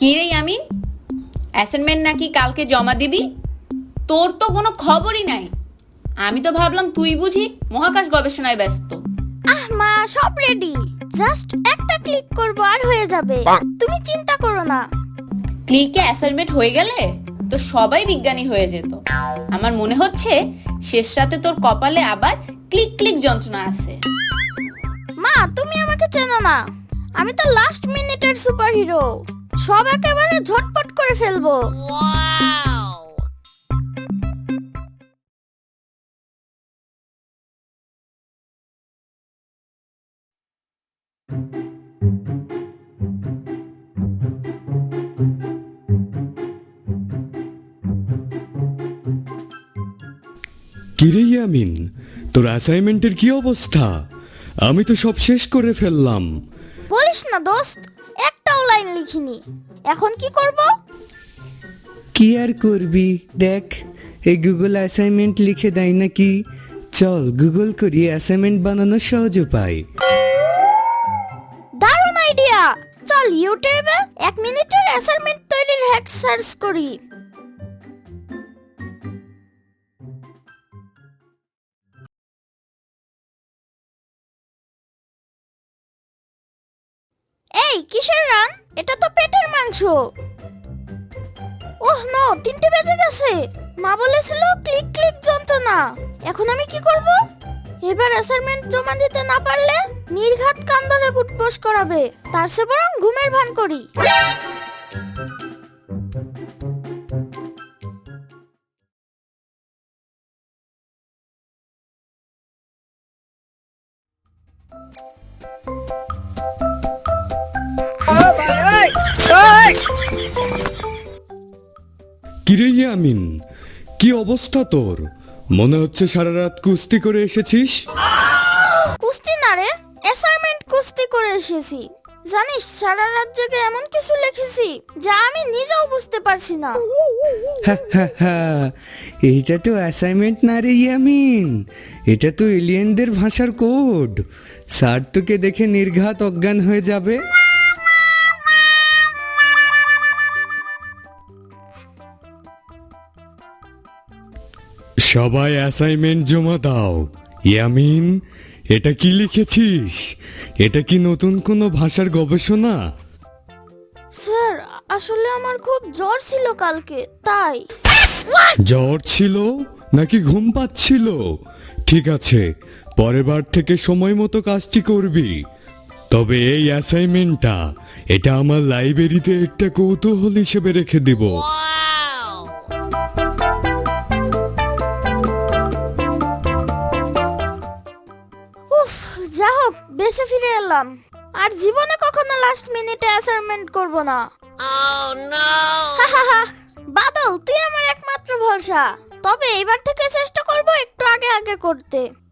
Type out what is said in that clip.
কি রে আমিন অ্যাসাইনমেন্ট নাকি কালকে জমা দিবি? তোর তো কোনো খবরই নাই। আমি তো ভাবলাম তুই বুঝি মহাকাশ গবেষণায় ব্যস্ত। আহ মা সব রেডি জাস্ট একটা ক্লিক করব আর হয়ে যাবে। তুমি চিন্তা করো না। ক্লিকে অ্যাসাইনমেন্ট হয়ে গেলে তো সবাই বিজ্ঞানী হয়ে যেত। আমার মনে হচ্ছে শেষ রাতে তোর কপালে আবার ক্লিক ক্লিক যন্ত্রণা আছে। মা তুমি আমাকে চেনো না। আমি তো লাস্ট মিনিটের সুপারহিরো সব একেবারে ঝটপট করে ফেলব। কিরে ইয়ামিন তোর অ্যাসাইনমেন্টের কি অবস্থা? আমি তো সব শেষ করে ফেললাম। বলিস না দোস্ত। একটাও লাইন লিখিনি। এখন কি করব? কি আর করবি? দেখ এই গুগল অ্যাসাইনমেন্ট লিখে দেয় নাকি? চল গুগল করি অ্যাসাইনমেন্ট বানানোর সহজ উপায়। দারুণ আইডিয়া চল ইউটিউবে এক মিনিটের অ্যাসাইনমেন্ট তৈরির হ্যাক সার্চ করি। এই, কিসের রান? এটা তো পেটের মাংস। ওহ, নো, তিনটে বেজে গেছে। মা বলেছিল ক্লিক ক্লিক যন্ত্রণা। এখন আমি কি করব? এবার অ্যাসাইনমেন্ট জমা দিতে না পারলে নির্ঘাত কান ধরে করাবে। তার চেয়ে বরং ঘুমের ভান করি। কিরে ইয়ামিন কি অবস্থা তোর? মনে হচ্ছে সারা রাত কুস্তি করে এসেছিস? কুস্তি না রে অ্যাসাইনমেন্ট কুস্তি করে এসেছি। জানিস সারা রাত জেগে এমন কিছু লিখেছি যা আমি নিজেও বুঝতে পারছি না। হা, হা, হা। এইটা তো অ্যাসাইনমেন্ট না রে ইয়ামিন এটা তো এলিয়েনদের ভাষার কোড স্যার তোকে দেখে নির্ঘাত অজ্ঞান হয়ে যাবে। সবাই অ্যাসাইনমেন্ট জমা দাও। ইয়ামিন এটা কি লিখেছিস? এটা কি নতুন কোনো ভাষার গবেষণা? স্যার আসলে আমার খুব জ্বর ছিল কালকে তাই। জ্বর ছিল নাকি ঘুম পাচ্ছিল? ঠিক আছে পরের বার থেকে সময় মতো কাজটি করবি। তবে এই অ্যাসাইনমেন্টটা এটা আমার লাইব্রেরিতে একটা কৌতূহল হিসেবে রেখে দিব। বেঁচে ফিরে এলাম। আর জীবনে কখনো লাস্ট মিনিটে অ্যাসাইনমেন্ট করব না। হাহাহা, বাদল তুই আমার একমাত্র ভরসা। তবে এবার থেকে চেষ্টা করব একটু আগে আগে করতে।